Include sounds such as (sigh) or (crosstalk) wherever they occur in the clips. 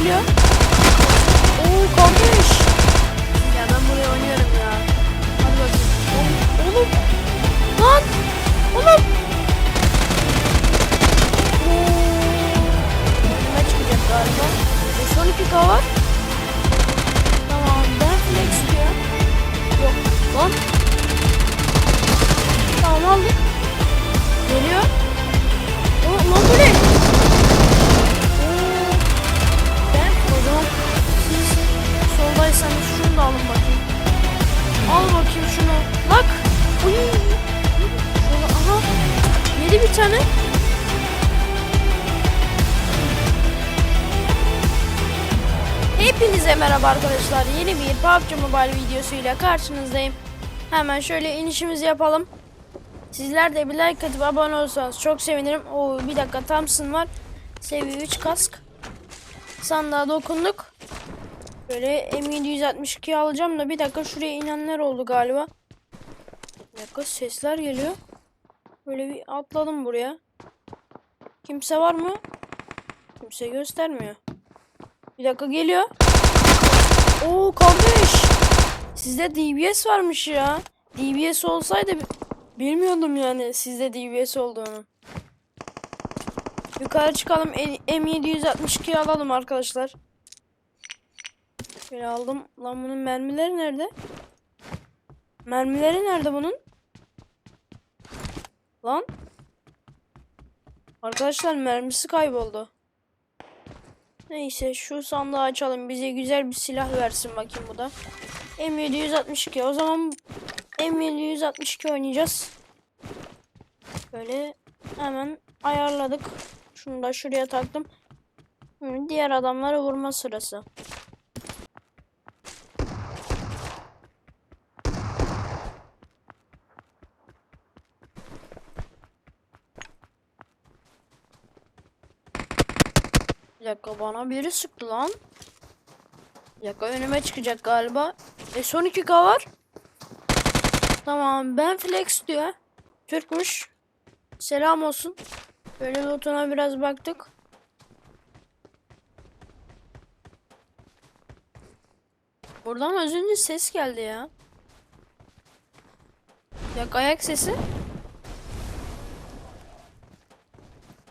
geliyor. Oo kardeş. Ya ben buraya oynuyorum ya. Hadi bakayım. Oğlum. Oğlum. Lan. Oğlum. Önüme çıkacak galiba. E, son iki K var. Tamam ben flex diyor. Yok. Lan. Tamam aldık. Geliyor. Oo, lan bu ne? Soldaysanız şunu da alın bakayım. Al bakayım şunu. Bak. Uy. Şöyle aha. Yedi bir tane. Hepinize merhaba arkadaşlar. Yeni bir PUBG Mobile videosuyla karşınızdayım. Hemen şöyle inişimizi yapalım. Sizler de bir like atıp abone olursanız çok sevinirim. Oo bir dakika Thompson var. Seviye 3 kask. Sandığa dokunduk. Böyle M762 alacağım da bir dakika şuraya inenler oldu galiba. Bir dakika sesler geliyor. Böyle bir atladım buraya. Kimse var mı? Kimse göstermiyor. Bir dakika geliyor. Oo kardeş. Sizde DBS varmış ya. DBS olsaydı bi- bilmiyordum yani sizde DBS olduğunu. Yukarı çıkalım. El- M762 alalım arkadaşlar. Şöyle aldım. Lan bunun mermileri nerede? Mermileri nerede bunun? Lan. Arkadaşlar mermisi kayboldu. Neyse şu sandığı açalım. Bize güzel bir silah versin bakayım bu da. M762. O zaman M762 oynayacağız. Böyle hemen ayarladık. Şunu da şuraya taktım. Diğer adamları vurma sırası. Dakika bana biri sıktı lan. Bir önüme çıkacak galiba. E son 2K var. Tamam ben flex diyor. Türkmüş. Selam olsun. Böyle notuna biraz baktık. Buradan az önce ses geldi ya. Dakika ayak sesi.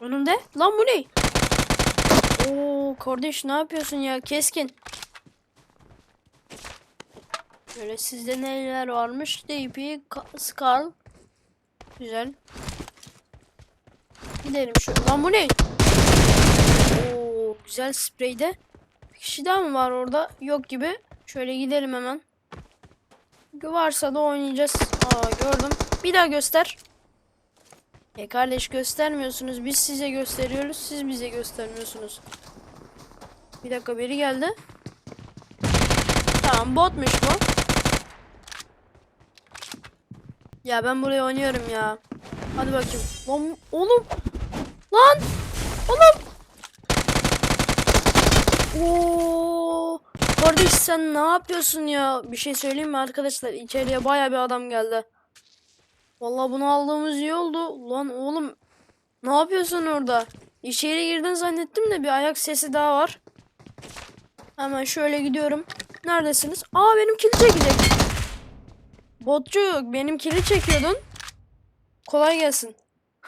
Önümde. Lan bu ne? Oo kardeş ne yapıyorsun ya keskin. Böyle sizde neler varmış? DP, Skull. Güzel. Gidelim şu. Lan bu ne? Oo güzel spreyde. Bir kişi daha mı var orada? Yok gibi. Şöyle gidelim hemen. Varsa da oynayacağız. Aa gördüm. Bir daha göster. E kardeş göstermiyorsunuz. Biz size gösteriyoruz. Siz bize göstermiyorsunuz. Bir dakika biri geldi. Tamam botmuş bu. Ya ben buraya oynuyorum ya. Hadi bakayım. Lan oğlum. Lan. Oğlum. Oo. Kardeş sen ne yapıyorsun ya? Bir şey söyleyeyim mi arkadaşlar? İçeriye baya bir adam geldi. Vallahi bunu aldığımız iyi oldu. Lan oğlum. Ne yapıyorsun orada? İçeri girdin zannettim de bir ayak sesi daha var. Hemen şöyle gidiyorum. Neredesiniz? Aa benim kili çekecek. Botçuk benim kili çekiyordun. Kolay gelsin. (laughs)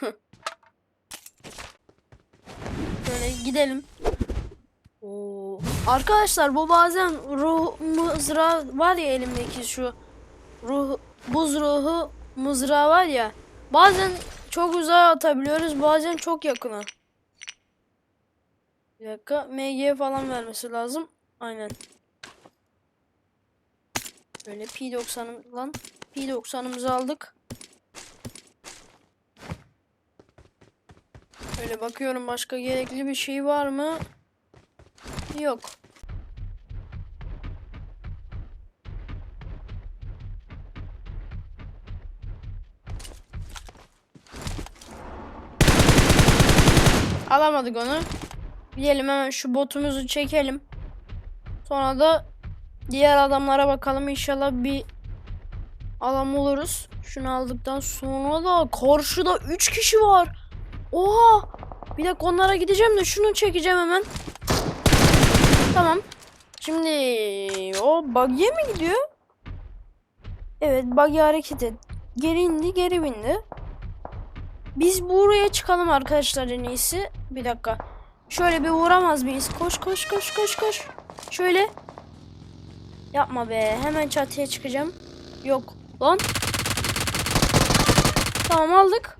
Şöyle gidelim. Oo. Arkadaşlar bu bazen ruh mızrağı var ya elimdeki şu ruh buz ruhu mızrağı var ya. Bazen çok uzağa atabiliyoruz, bazen çok yakına. Bir dakika, MG falan vermesi lazım. Aynen. Böyle P90'ım lan. P90'ımızı aldık. Böyle bakıyorum başka gerekli bir şey var mı? Yok. Alamadık onu. Gidelim hemen şu botumuzu çekelim. Sonra da diğer adamlara bakalım. İnşallah bir alan oluruz. Şunu aldıktan sonra da karşıda 3 kişi var. Oha! Bir dakika onlara gideceğim de şunu çekeceğim hemen. Tamam. Şimdi o buggy'e mi gidiyor? Evet buggy hareket et. Geri indi geri bindi. Biz buraya çıkalım arkadaşlar en iyisi. Bir dakika. Şöyle bir uğramaz mıyız? Koş koş koş koş koş. Şöyle. Yapma be. Hemen çatıya çıkacağım. Yok. Lan. Tamam aldık.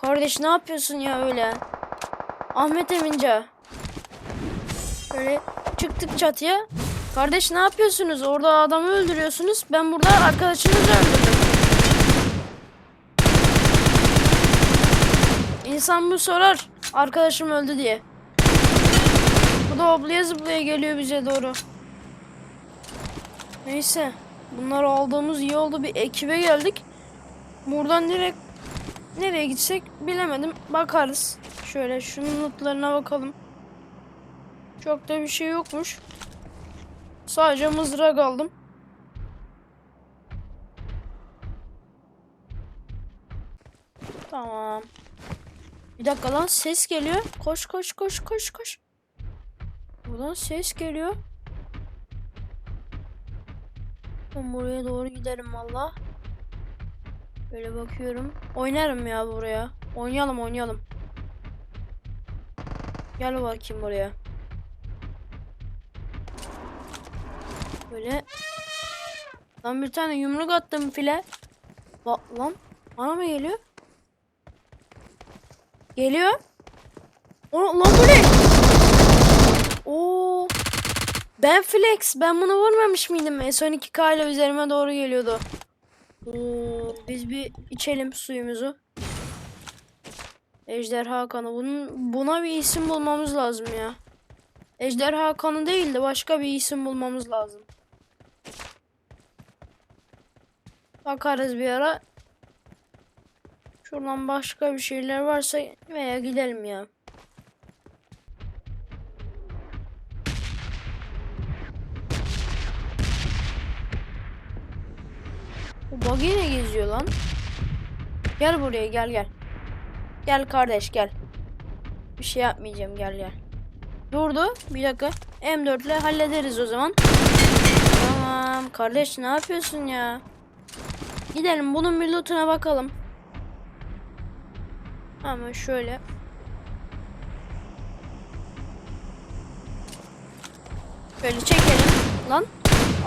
Kardeş ne yapıyorsun ya öyle? Ahmet Eminca. Şöyle çıktık çatıya. Kardeş ne yapıyorsunuz? Orada adamı öldürüyorsunuz. Ben burada arkadaşınızı öldürdüm. İnsan bu sorar. Arkadaşım öldü diye. Bu da hoplaya zıplaya geliyor bize doğru. Neyse. Bunları aldığımız iyi oldu. Bir ekibe geldik. Buradan direkt nereye gitsek bilemedim. Bakarız. Şöyle şunun notlarına bakalım. Çok da bir şey yokmuş. Sadece mızrak aldım. Tamam. Bir dakika lan ses geliyor. Koş koş koş koş koş. Buradan ses geliyor. Ben buraya doğru giderim valla. Böyle bakıyorum. Oynarım ya buraya. Oynayalım oynayalım. Gel bakayım buraya. Böyle. Lan bir tane yumruk attım file. La, lan bana mı geliyor? Geliyor. O, lan bu ne? Oo. Ben flex. Ben bunu vurmamış mıydım? S12K ile üzerime doğru geliyordu. Oo, biz bir içelim suyumuzu. Ejderha kanı. Bunun, buna bir isim bulmamız lazım ya. Ejderha kanı değil de başka bir isim bulmamız lazım. Bakarız bir ara. Şuradan başka bir şeyler varsa veya gidelim ya. Bu buggy ne geziyor lan? Gel buraya gel gel. Gel kardeş gel. Bir şey yapmayacağım gel gel. Durdu. Bir dakika. M4 ile hallederiz o zaman. Tamam. Kardeş ne yapıyorsun ya? Gidelim bunun bir lootuna bakalım. Ama şöyle. Şöyle çekelim. Lan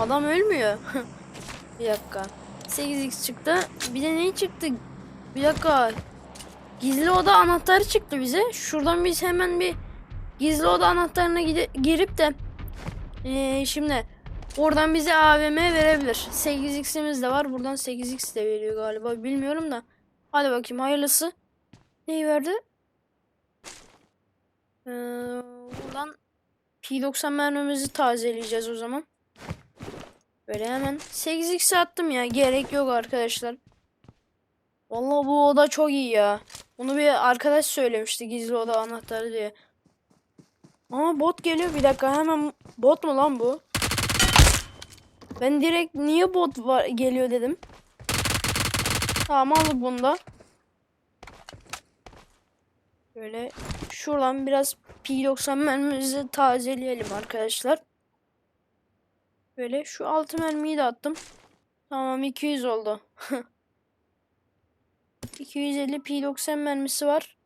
adam ölmüyor. (laughs) bir dakika. 8x çıktı. Bir de ne çıktı? Bir dakika. Gizli oda anahtarı çıktı bize. Şuradan biz hemen bir gizli oda anahtarına girip de ee, şimdi oradan bize AVM verebilir. 8x'imiz de var. Buradan 8x de veriyor galiba. Bilmiyorum da. Hadi bakayım hayırlısı. Neyi verdi? Ee, buradan P90 mermimizi tazeleyeceğiz o zaman. Böyle hemen 8x attım ya. Gerek yok arkadaşlar. Vallahi bu oda çok iyi ya. Bunu bir arkadaş söylemişti gizli oda anahtarı diye. Ama bot geliyor bir dakika hemen bot mu lan bu? Ben direkt niye bot var geliyor dedim. Tamam aldık bunu da. Böyle şuradan biraz P90 mermimizi tazeleyelim arkadaşlar. Böyle şu altı mermiyi de attım. Tamam 200 oldu. (laughs) 250 P90 mermisi var.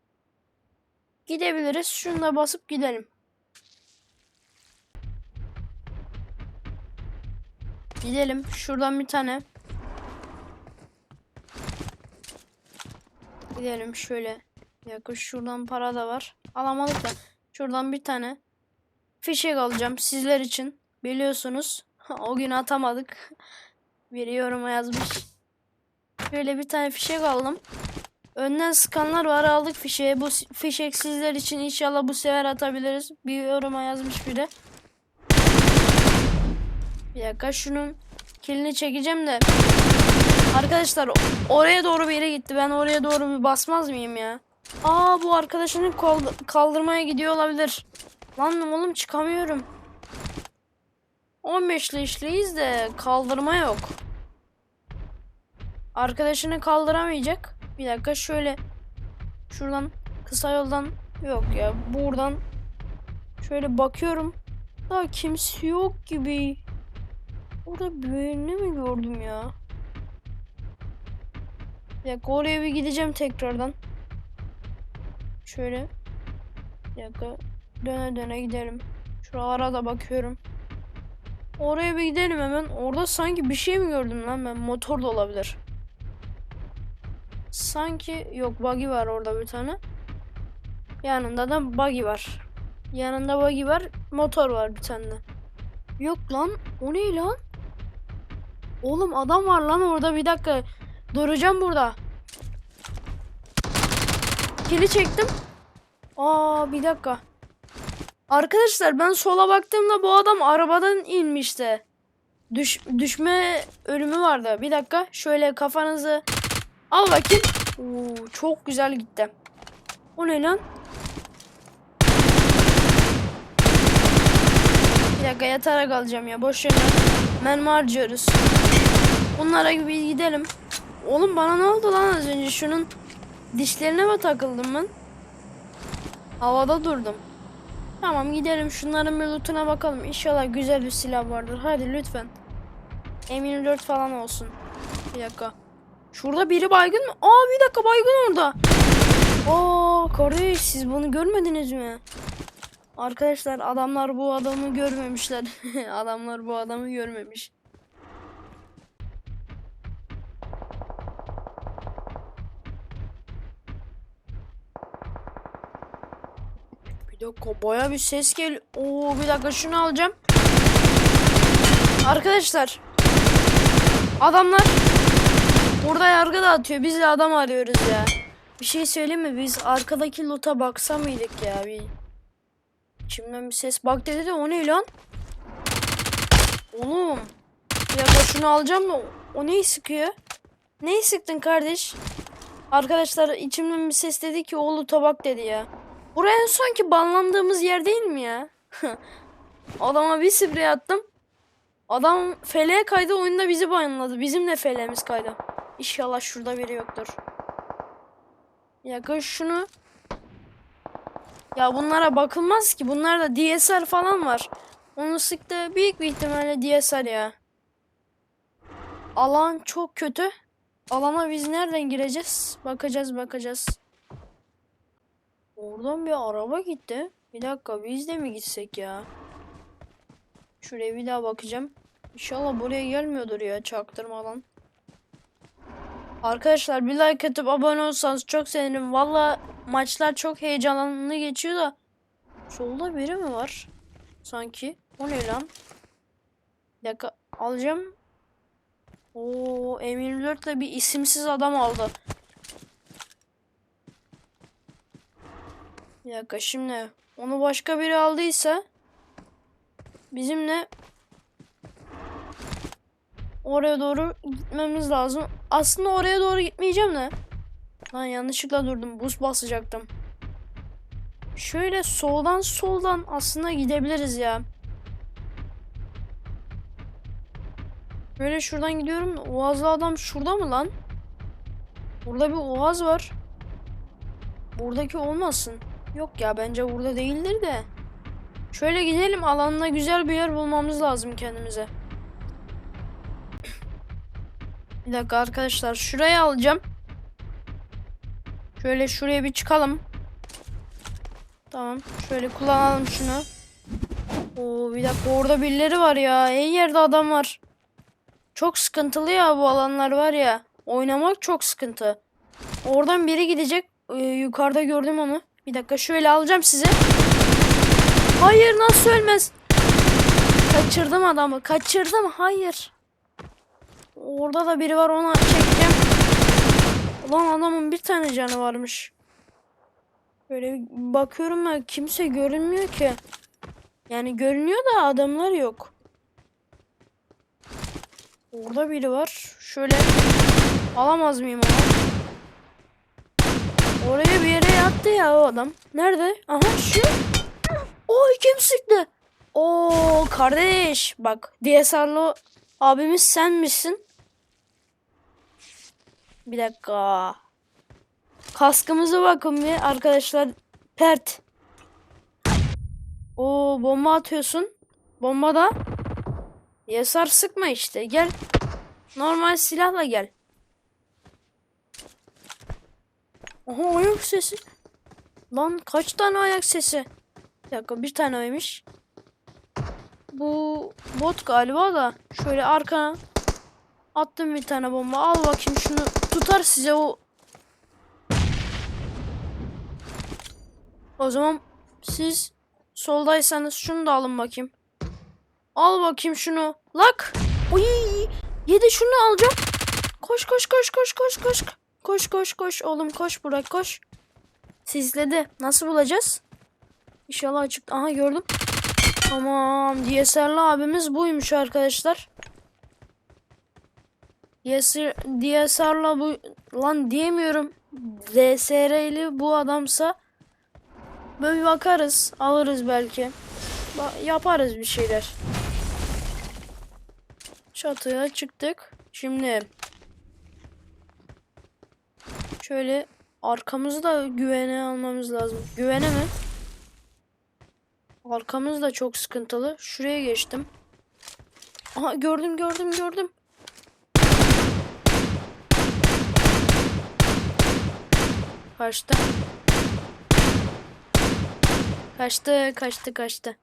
Gidebiliriz. Şunu da basıp gidelim. Gidelim. Şuradan bir tane. Gidelim şöyle. Yakın şuradan para da var. Alamadık da. Şuradan bir tane. Fişek alacağım sizler için. Biliyorsunuz. (laughs) o gün atamadık. Biri yoruma yazmış. Böyle bir tane fişek aldım. Önden sıkanlar var aldık fişeği. Bu fişek sizler için inşallah bu sefer atabiliriz. Bir yoruma yazmış biri. Bir dakika şunun kilini çekeceğim de. Arkadaşlar oraya doğru bir yere gitti. Ben oraya doğru bir basmaz mıyım ya? Aa bu arkadaşını kaldırmaya gidiyor olabilir. Lan oğlum çıkamıyorum. 15'li işliyiz de kaldırma yok. Arkadaşını kaldıramayacak. Bir dakika şöyle şuradan kısa yoldan yok ya buradan şöyle bakıyorum. Daha kimse yok gibi. Orada birini mi gördüm ya? Bir oraya bir gideceğim tekrardan. Şöyle. Bir dakika. Döne döne gidelim. Şuralara da bakıyorum. Oraya bir gidelim hemen. Orada sanki bir şey mi gördüm lan ben? Motor da olabilir. Sanki yok buggy var orada bir tane. Yanında da buggy var. Yanında buggy var. Motor var bir tane de. Yok lan. O ne lan? Oğlum adam var lan orada bir dakika. Duracağım burada. Kili çektim. Aa bir dakika. Arkadaşlar ben sola baktığımda bu adam arabadan inmişti. Düş, düşme ölümü vardı. Bir dakika şöyle kafanızı al bakayım. Oo, çok güzel gitti. O ne lan? Bir dakika yatarak alacağım ya. Boş yere mermi harcıyoruz. Bunlara gibi gidelim. Oğlum bana ne oldu lan az önce? Şunun dişlerine mi takıldım ben? Havada durdum. Tamam gidelim şunların bir lootuna bakalım. İnşallah güzel bir silah vardır. Hadi lütfen. M24 falan olsun. Bir dakika. Şurada biri baygın mı? Aa bir dakika baygın orada. Aa kardeş siz bunu görmediniz mi? Arkadaşlar adamlar bu adamı görmemişler. (laughs) adamlar bu adamı görmemiş. Dakika baya bir ses geliyor. Oo bir dakika şunu alacağım. Arkadaşlar. Adamlar burada yargı dağıtıyor. Biz de adam arıyoruz ya. Bir şey söyleyeyim mi? Biz arkadaki loot'a baksa mıydık ya? Bir İçimden bir ses bak dedi de o ne lan? Oğlum. Bir dakika şunu alacağım da o neyi sıkıyor? Neyi sıktın kardeş? Arkadaşlar içimden bir ses dedi ki oğlu tabak dedi ya. Buraya en son ki banlandığımız yer değil mi ya? (laughs) Adama bir sprey attım. Adam feleğe kaydı oyunda bizi banladı. Bizim de feleğimiz kaydı. İnşallah şurada biri yoktur. Ya dakika şunu ya bunlara bakılmaz ki. Bunlarda DSR falan var. Onu sıktı. Büyük bir ihtimalle DSR ya. Alan çok kötü. Alana biz nereden gireceğiz? Bakacağız bakacağız. Oradan bir araba gitti. Bir dakika biz de mi gitsek ya? Şuraya bir daha bakacağım. İnşallah buraya gelmiyordur ya çaktırmadan. Arkadaşlar bir like atıp abone olursanız çok sevinirim. Valla maçlar çok heyecanlı geçiyor da. Solda biri mi var? Sanki. O ne lan? Bir dakika alacağım. Oo M24 ile bir isimsiz adam aldı. Bir dakika şimdi onu başka biri aldıysa bizimle oraya doğru gitmemiz lazım. Aslında oraya doğru gitmeyeceğim de. Lan yanlışlıkla durdum. Buz basacaktım. Şöyle soldan soldan aslında gidebiliriz ya. Böyle şuradan gidiyorum. Oğazlı adam şurada mı lan? Burada bir oğaz var. Buradaki olmasın. Yok ya bence burada değildir de. Şöyle gidelim alanına güzel bir yer bulmamız lazım kendimize. Bir dakika arkadaşlar şuraya alacağım. Şöyle şuraya bir çıkalım. Tamam. Şöyle kullanalım şunu. Oo bir dakika orada birileri var ya. Her yerde adam var. Çok sıkıntılı ya bu alanlar var ya. Oynamak çok sıkıntı. Oradan biri gidecek. Ee, yukarıda gördüm onu. Bir dakika şöyle alacağım sizi. Hayır nasıl ölmez? Kaçırdım adamı. Kaçırdım. Hayır. Orada da biri var ona çekeceğim. Ulan adamın bir tane canı varmış. Böyle bakıyorum ben kimse görünmüyor ki. Yani görünüyor da adamlar yok. Orada biri var. Şöyle alamaz mıyım onu? Oraya bir yere yattı ya o adam. Nerede? Aha şu. Oy kim sıktı? Oo kardeş bak DSR'lı abimiz sen misin? Bir dakika. Kaskımıza bakın bir arkadaşlar. Pert. Oo bomba atıyorsun. bombada. Yasar sıkma işte. Gel. Normal silahla gel. Aha ayak sesi. Lan kaç tane ayak sesi? Bir dakika bir tane oymuş. Bu bot galiba da. Şöyle arkana attım bir tane bomba. Al bakayım şunu tutar size o. O zaman siz soldaysanız şunu da alın bakayım. Al bakayım şunu. Lak. Uy. Yedi şunu alacağım. Koş koş koş koş koş koş. Koş koş koş oğlum koş Burak koş. Sizledi. Nasıl bulacağız? İnşallah açık. Aha gördüm. Tamam. DSL'lı abimiz buymuş arkadaşlar. DSR, DSR'la bu lan diyemiyorum. DSR'li bu adamsa böyle bakarız. Alırız belki. Ba- yaparız bir şeyler. Çatıya çıktık. Şimdi şöyle arkamızı da güvene almamız lazım. Güvene mi? Arkamız da çok sıkıntılı. Şuraya geçtim. Aha gördüm gördüm gördüm. Kaçtı. Kaçtı kaçtı kaçtı.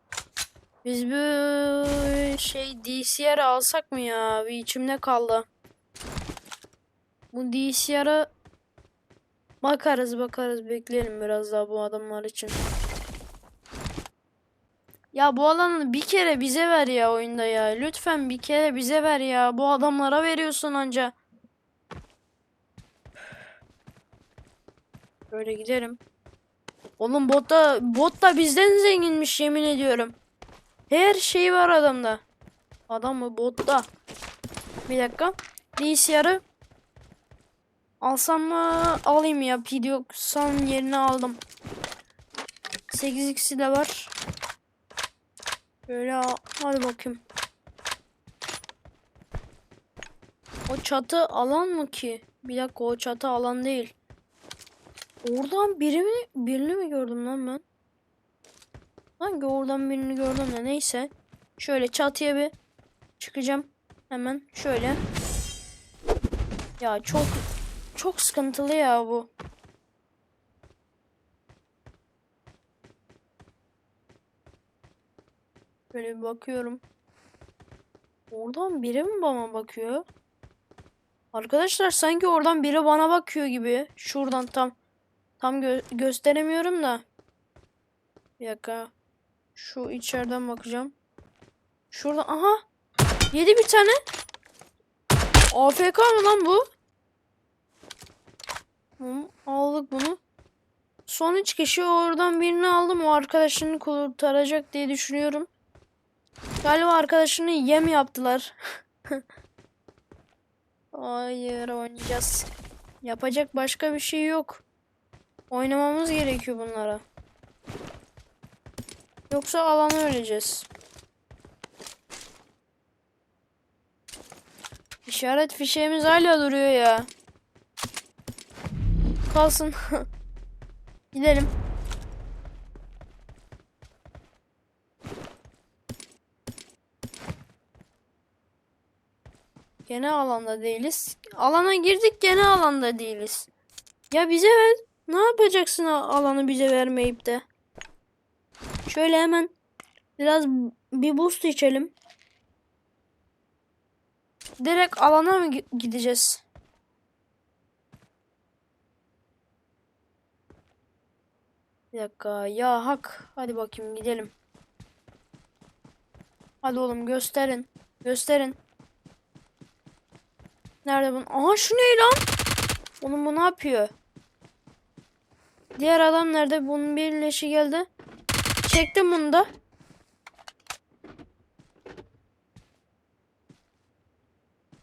Biz bu şey DCR alsak mı ya? Bir içimde kaldı. Bu DCR'a bakarız bakarız bekleyelim biraz daha bu adamlar için. Ya bu alanı bir kere bize ver ya oyunda ya. Lütfen bir kere bize ver ya. Bu adamlara veriyorsun anca. Böyle giderim. Oğlum bot da, bot da bizden zenginmiş yemin ediyorum. Her şey var adamda. Adam mı botta? Bir dakika. DCR'ı alsam mı? Alayım ya. PD90 yerine aldım. 8x'i de var. Böyle hadi bakayım. O çatı alan mı ki? Bir dakika o çatı alan değil. Oradan biri mi, birini mi gördüm lan ben? Hangi oradan birini gördüm de neyse. Şöyle çatıya bir çıkacağım. Hemen şöyle. Ya çok çok sıkıntılı ya bu. Böyle bir bakıyorum. Oradan biri mi bana bakıyor? Arkadaşlar sanki oradan biri bana bakıyor gibi. Şuradan tam tam gö gösteremiyorum da. Bir. Şu içeriden bakacağım. Şuradan aha. Yedi bir tane. AFK mı lan bu? Aldık bunu. Son üç kişi oradan birini aldım. O arkadaşını kurtaracak diye düşünüyorum. Galiba arkadaşını yem yaptılar. (laughs) Hayır oynayacağız. Yapacak başka bir şey yok. Oynamamız gerekiyor bunlara. Yoksa alana öleceğiz. İşaret fişeğimiz hala duruyor ya. Kalsın. (laughs) Gidelim. Gene alanda değiliz. Alana girdik gene alanda değiliz. Ya bize ver. Ne yapacaksın alanı bize vermeyip de? Şöyle hemen biraz bir boost içelim. Direkt alana mı gi- gideceğiz? Bir dakika. Ya hak. Hadi bakayım gidelim. Hadi oğlum gösterin. Gösterin. Nerede bunun? Aha şu ne lan? Oğlum bu ne yapıyor? Diğer adam nerede? Bunun bir leşi geldi. Çektim bunu da.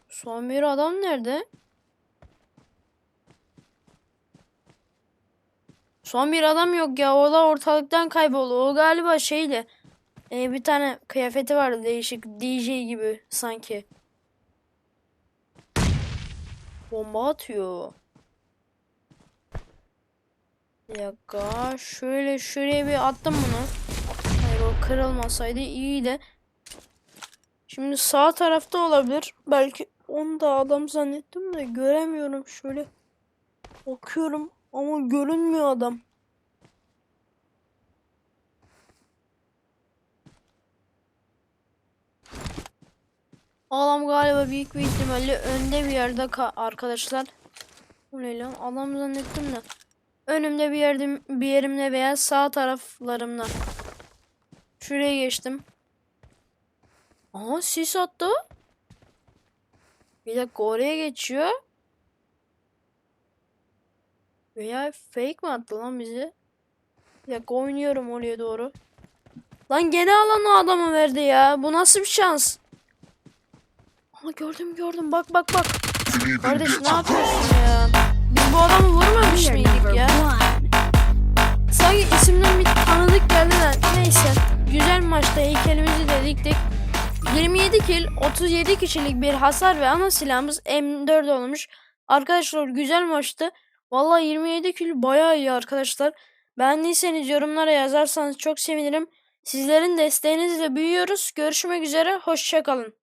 Son bir adam nerede? Son bir adam yok ya. O da ortalıktan kayboldu. O galiba şeydi. e, bir tane kıyafeti vardı değişik. DJ gibi sanki. Bomba atıyor. Bir dakika. Şöyle şuraya bir attım bunu. Hayır o kırılmasaydı iyiydi. Şimdi sağ tarafta olabilir. Belki onu da adam zannettim de göremiyorum şöyle. Bakıyorum ama görünmüyor adam. Adam galiba büyük bir ihtimalle önde bir yerde ka- arkadaşlar. Bu ne lan? Adam zannettim de. Önümde bir yerde bir yerimde veya sağ taraflarımda. Şuraya geçtim. Aa sis attı. Bir dakika oraya geçiyor. Veya fake mi attı lan bizi? Bir dakika oynuyorum oraya doğru. Lan gene alan o adamı verdi ya. Bu nasıl bir şans? Aa gördüm gördüm. Bak bak bak. Kardeş ne yapıyorsun ya? Biz bu adamı vurmamış mıydık ya? Sanki isimden bir tanıdık geldi de neyse. Güzel maçta heykelimizi de diktik. 27 kill, 37 kişilik bir hasar ve ana silahımız M4 olmuş. Arkadaşlar güzel maçtı. Vallahi 27 kill bayağı iyi arkadaşlar. Beğendiyseniz yorumlara yazarsanız çok sevinirim. Sizlerin desteğinizle büyüyoruz. Görüşmek üzere, hoşçakalın.